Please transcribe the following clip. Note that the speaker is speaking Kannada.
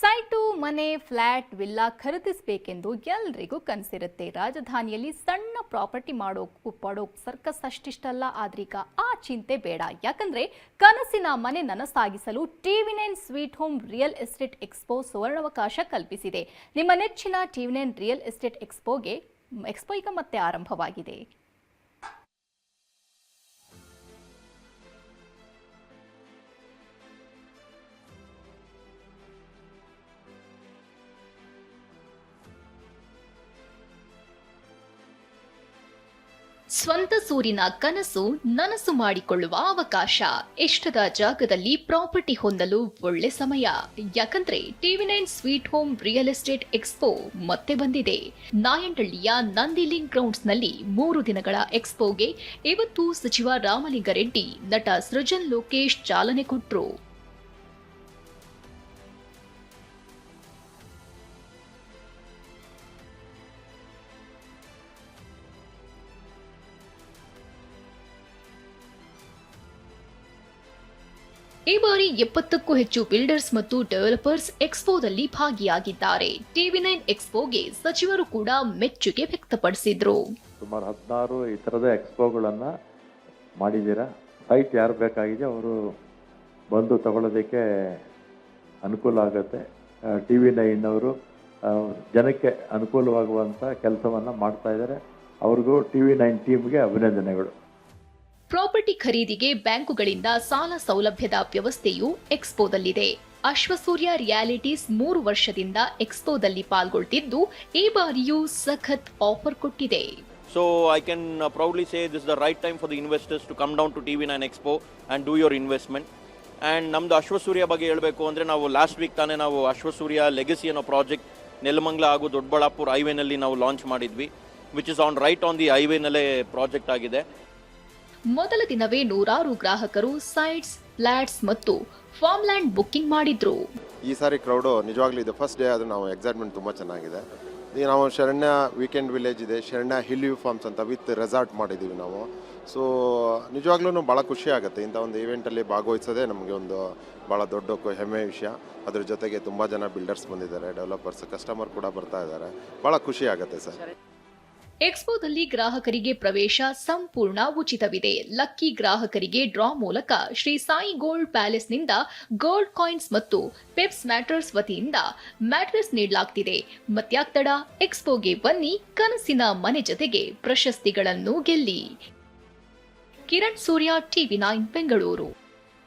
ಸೈಟು, ಮನೆ ಫ್ಲ್ಯಾಟ್ ವಿಲ್ಲಾ ಖರೀದಿಸಬೇಕೆಂದು ಎಲ್ರಿಗೂ ಕನಸಿರುತ್ತೆ. ರಾಜಧಾನಿಯಲ್ಲಿ ಸಣ್ಣ ಪ್ರಾಪರ್ಟಿ ಮಾಡೋಕು ಪಡೋ ಸರ್ಕಸ್ ಅಷ್ಟಿಷ್ಟಲ್ಲ. ಆದ್ರೀಗ ಆ ಚಿಂತೆ ಬೇಡ. ಯಾಕಂದ್ರೆ ಕನಸಿನ ಮನೆ ನನಸಾಗಿಸಲು TV nine sweet home real estate expo ಸುವರ್ಣಾವಕಾಶ ಕಲ್ಪಿಸಿದೆ. ನಿಮ್ಮ ನೆಚ್ಚಿನ ಟಿವಿ ನೈನ್ ರಿಯಲ್ ಎಸ್ಟೇಟ್ ಎಕ್ಸ್ಪೋಗೆ ಎಕ್ಸ್ಪೋ ಈಗ ಮತ್ತೆ ಆರಂಭವಾಗಿದೆ. ಸ್ವಂತ ಸೂರಿನ ಕನಸು ನನಸು ಮಾಡಿಕೊಳ್ಳುವ ಅವಕಾಶ. ಇಷ್ಟದ ಜಾಗದಲ್ಲಿ ಪ್ರಾಪರ್ಟಿ ಹೊಂದಲು ಒಳ್ಳೆ ಸಮಯ. ಯಾಕಂದ್ರೆ TV nine sweet home real estate expo ಮತ್ತೆ ಬಂದಿದೆ. ನಾಯಂಡಳ್ಳಿಯ ನಂದಿಲಿಂಗ್ ಗ್ರೌಂಡ್ಸ್ನಲ್ಲಿ ಮೂರು ದಿನಗಳ ಎಕ್ಸ್ಪೋಗೆ ಇವತ್ತು ಸಚಿವ ರಾಮಲಿಂಗರೆಡ್ಡಿ ನಟ ಸೃಜನ್ ಲೋಕೇಶ್ ಚಾಲನೆ ಕೊಟ್ರು. ಈ ಬಾರಿ ಎಪ್ಪತ್ತಕ್ಕೂ ಹೆಚ್ಚು ಬಿಲ್ಡರ್ಸ್ ಮತ್ತು ಡೆವಲಪರ್ಸ್ ಎಕ್ಸ್ಪೋದಲ್ಲಿ ಭಾಗಿಯಾಗಿದ್ದಾರೆ. ಟಿವಿ ನೈನ್ ಎಕ್ಸ್ಪೋಗೆ ಸಚಿವರು ಕೂಡ ಮೆಚ್ಚುಗೆ ವ್ಯಕ್ತಪಡಿಸಿದ್ರು. ಸುಮಾರು ಹದಿನಾರು ಈ ಥರದ ಎಕ್ಸ್ಪೋಗಳನ್ನ ಮಾಡಿದ್ದೀರಾ? ಸೈಟ್ ಯಾರು ಬೇಕಾಗಿದೆ ಅವರು ಬಂದು ತಗೊಳ್ಳೋದಕ್ಕೆ ಅನುಕೂಲ ಆಗುತ್ತೆ. ಟಿ ವಿ ನೈನ್ನವರು ಜನಕ್ಕೆ ಅನುಕೂಲವಾಗುವಂಥ ಕೆಲಸವನ್ನು ಮಾಡ್ತಾ ಇದ್ದಾರೆ. ಅವ್ರಿಗೂ ಟಿ ವಿ ನೈನ್ ಟೀಮ್ಗೆ ಅಭಿನಂದನೆಗಳು. ಪ್ರಾಪರ್ಟಿ ಖರೀದಿಗೆ ಬ್ಯಾಂಕುಗಳಿಂದ ಸಾಲ ಸೌಲಭ್ಯದ ವ್ಯವಸ್ಥೆಯೂ ಎಕ್ಸ್ಪೋದಲ್ಲಿದೆ. ಅಶ್ವಸೂರ್ಯ ರಿಯಾಲಿಟೀಸ್ ಮೂರು ವರ್ಷದಿಂದ ಎಕ್ಸ್ಪೋದಲ್ಲಿ ಪಾಲ್ಗೊಳ್ತಿದ್ದು, ಈ ಬಾರಿಯೂ ಸಖತ್ ಆಫರ್ ಕೊಟ್ಟಿದೆ. So I can proudly say this the right time for the investors to come down to the to TV9 Expo and do your investment and ನಮ್ಮದು ಅಶ್ವಸೂರ್ಯ ಬಗ್ಗೆ ಹೇಳಬೇಕು ಅಂದರೆ ನಾವು ಲಾಸ್ಟ್ ವೀಕ್ ತಾನೇ ನಾವು ಅಶ್ವಸೂರ್ಯ ಲೆಗಸಿ ಅನ್ನೋ ಪ್ರಾಜೆಕ್ಟ್ ನೆಲಮಂಗ್ಲ ಹಾಗೂ ದೊಡ್ಡಬಳ್ಳಾಪುರ ಹೈವೇನಲ್ಲಿ ನಾವು ಲಾಂಚ್ ಮಾಡಿದ್ವಿ which is on right on the ಹೈವೇನಲ್ಲೇ project ಆಗಿದೆ. ಮೊದಲ ದಿನವೇ ನೂರಾರು ಗ್ರಾಹಕರು ಸೈಟ್ಸ್, ಫ್ಲಾಟ್ಸ್ ಮತ್ತು ಫಾರ್ಮ್ ಲ್ಯಾಂಡ್ ಬುಕ್ಕಿಂಗ್ ಮಾಡಿದ್ರು. ಈ ಸಾರಿ ಕ್ರೌಡು ನಿಜವಾಗ್ಲೂ ಇದು ಫಸ್ಟ್ ಡೇ ಆದರೂ ನಾವು ಎಕ್ಸೈಟ್ಮೆಂಟ್ ತುಂಬ ಚೆನ್ನಾಗಿದೆ. ಈಗ ನಾವು ಶರಣ್ಯ ವೀಕೆಂಡ್ ವಿಲೇಜ್ ಇದೆ, ಶರಣ್ಯ ಹಿಲ್ ಫಾರ್ಮ್ಸ್ ಅಂತ ವಿತ್ ರೆಸಾರ್ಟ್ ಮಾಡಿದ್ದೀವಿ ನಾವು. ಸೊ ನಿಜವಾಗ್ಲೂ ಭಾಳ ಖುಷಿ ಆಗುತ್ತೆ. ಇಂಥ ಒಂದು ಈವೆಂಟಲ್ಲಿ ಭಾಗವಹಿಸೋದೇ ನಮಗೆ ಒಂದು ಭಾಳ ದೊಡ್ಡ ಹೆಮ್ಮೆ ವಿಷಯ. ಅದ್ರ ಜೊತೆಗೆ ತುಂಬ ಜನ ಬಿಲ್ಡರ್ಸ್ ಬಂದಿದ್ದಾರೆ ಡೆವಲಪರ್ಸ್ ಕಸ್ಟಮರ್ ಕೂಡ ಬರ್ತಾ ಇದ್ದಾರೆ. ಭಾಳ ಖುಷಿ ಆಗುತ್ತೆ ಸರ್. ಎಕ್ಸ್ಪೋದಲ್ಲಿ ಗ್ರಾಹಕರಿಗೆ ಪ್ರವೇಶ ಸಂಪೂರ್ಣ ಉಚಿತವಿದೆ. ಲಕ್ಕಿ ಗ್ರಾಹಕರಿಗೆ ಡ್ರಾ ಮೂಲಕ ಶ್ರೀ ಸಾಯಿ ಗೋಲ್ಡ್ ಪ್ಯಾಲೇಸ್ನಿಂದ ಗೋಲ್ಡ್ ಕಾಯಿನ್ಸ್ ಮತ್ತು ಪೆಪ್ಸ್ ಮ್ಯಾಟ್ರಸ್ ವತಿಯಿಂದ ಮ್ಯಾಟ್ರಸ್ ನೀಡಲಾಗ್ತಿದೆ. ಮತ್ಯಾಕ್ತಡ ಎಕ್ಸ್ಪೋಗೆ ಬನ್ನಿ. ಕನಸಿನ ಮನೆ ಜೊತೆಗೆ ಪ್ರಶಸ್ತಿಗಳನ್ನು ಗೆಲ್ಲಿ. Kiran Surya, TV nine, Bengaluru.